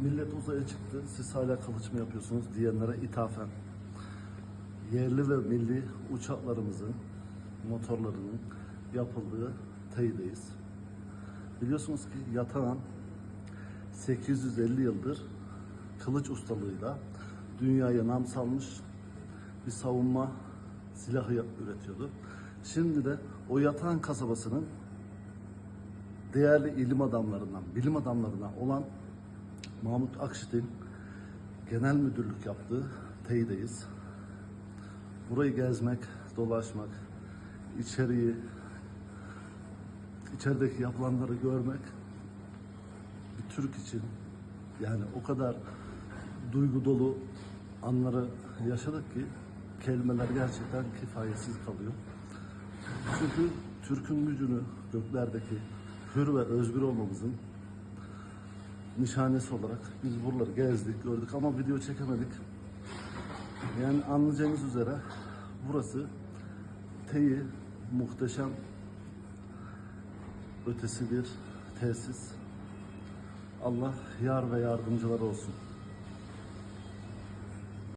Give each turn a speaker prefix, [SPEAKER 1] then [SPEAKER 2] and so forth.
[SPEAKER 1] millet uzaya çıktı, siz hala kılıç yapıyorsunuz diyenlere ithafen. Yerli ve milli uçaklarımızın, motorlarının yapıldığı teydeyiz. Biliyorsunuz ki Yatağan 850 yıldır kılıç ustalığıyla dünyaya nam salmış bir savunma silahı üretiyordu. Şimdi de o Yatağan kasabasının değerli ilim adamlarından, bilim adamlarından olan Mahmut Akşit'in genel müdürlük yaptığı teydeyiz. Burayı gezmek, dolaşmak, içeriği, içerideki yapılanları görmek bir Türk için yani o kadar duygu dolu anları yaşadık ki kelimeler gerçekten kifayetsiz kalıyor. Çünkü Türk'ün gücünü göklerdeki hür ve özgür olmamızın nişanesi olarak biz buraları gezdik, gördük ama video çekemedik. Yani anlayacağınız üzere burası Teyi muhteşem ötesi bir tesis. Allah yar ve yardımcıları olsun.